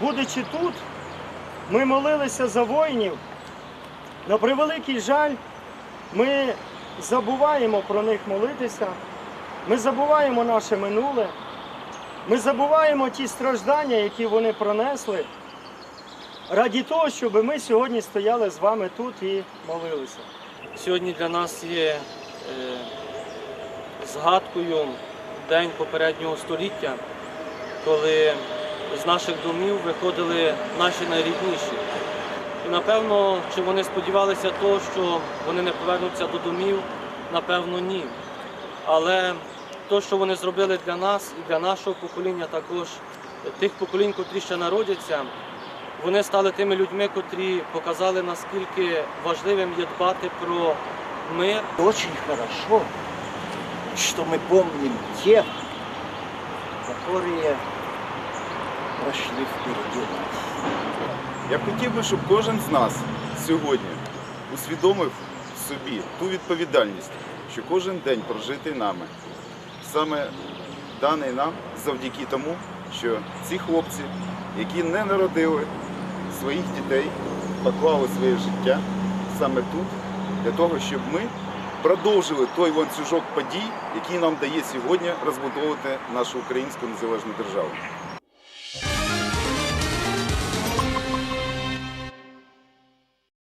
будучи тут, ми молилися за воїнів. На превеликий жаль, ми забуваємо про них молитися, ми забуваємо наше минуле, ми забуваємо ті страждання, які вони пронесли, раді того, щоб ми сьогодні стояли з вами тут і молилися. Сьогодні для нас є е, згадкою день попереднього століття, коли з наших домів виходили наші найрідніші. І напевно, чи вони сподівалися того, що вони не повернуться до домів, напевно, ні. Але те, що вони зробили для нас і для нашого покоління, також тих поколінь, котрі ще народяться, вони стали тими людьми, котрі показали, наскільки важливим є дбати про мир Очень хорошо, что мы помним тех, которые прошли впереди нас. Я хотів би, щоб кожен з нас сьогодні усвідомив собі ту відповідальність, що кожен день прожитий нами, саме даний нам завдяки тому, що ці хлопці, які не народили своїх дітей, поклали своє життя саме тут, для того, щоб ми продовжили той ланцюжок подій, який нам дає сьогодні розбудовувати нашу українську незалежну державу.